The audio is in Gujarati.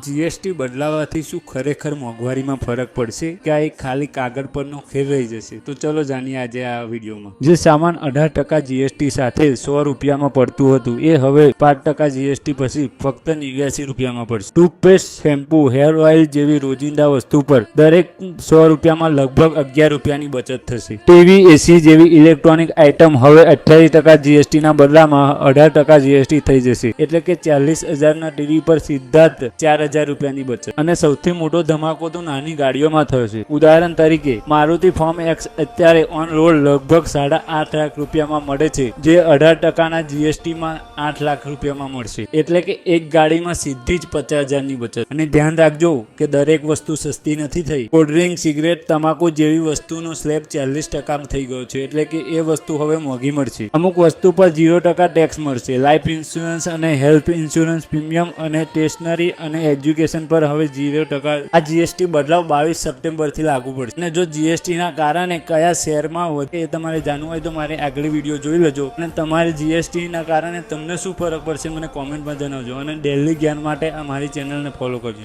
જીએસટી બદલાવાથી શું ખરેખર મોંઘવારીમાં ફરક પડશે? કે આ એક ખાલી કાગળ પરનો ખેલ રહી જશે? તો ચલો જાણીએ આજે આ વિડીયોમાં. જે સામાન અઢાર ટકા જીએસટી સાથે સો રૂપિયામાં પડતું હતું, એ હવે પાંચ ટકા જીએસટી પછી ફક્ત નેવ્યાસી રૂપિયામાં પડશે. ટૂથપેસ્ટ, શેમ્પૂ, હેર ઓઇલ જેવી રોજિંદા વસ્તુ પર દરેક સો રૂપિયામાં લગભગ અગિયાર રૂપિયાની બચત થશે. ટીવી, એસી જેવી ઇલેક્ટ્રોનિક આઇટમ હવે અઠ્યાવીસ ટકા જીએસટીના બદલામાં અઢાર ટકા જીએસટી થઈ જશે. એટલે કે ચાલીસ હજારના ટીવી પર સીધા જ ચાર હજાર રૂપિયાની બચત. અને સૌથી મોટો ધમાકો તો નાની ગાડીઓમાં થયો છે. ઉદાહરણ તરીકે, મારુતિ ફોર્મ એક્સ અત્યારે ઓન રોડ લગભગ સાડા આઠ લાખ રૂપિયામાં મળે છે, જે અઢાર ટકાના જીએસટીમાં આઠ લાખ રૂપિયામાં મળશે. એટલે કે એક ગાડીમાં સીધી જ પચાસ હજારની બચત. અને ધ્યાન રાખજો કે દરેક વસ્તુ સસ્તી નથી થઈ. કોલ્ડ ડ્રિંક સિગરેટ તમાકુ જેવી વસ્તુનો સ્લેબ ચાલીસ ટકા થઈ ગયો છે. એટલે કે એ વસ્તુ હવે મોંઘી મળશે. અમુક વસ્તુ પર ઝીરો ટકા ટેક્સ મળશે. લાઈફ ઇન્સ્યોરન્સ અને હેલ્થ ઇન્સ્યોરન્સ પ્રીમિયમ અને સ્ટેશનરી અને એજ્યુકેશન પર હવે ઝીરો ટકા. આ જીએસટી બદલાવ બાવીસ સપ્ટેમ્બરથી લાગુ પડશે. અને જો જીએસટીના કારણે કયા શહેરમાં વધે એ તમારે જાણવું હોય તો મારે આગળ વીડિયો જોઈ લેજો. અને તમારે જીએસટીના કારણે તમને શું ફરક પડશે મને કોમેન્ટમાં જણાવજો. અને ડેલી જ્ઞાન માટે અમારી ચેનલને ફોલો કરજો.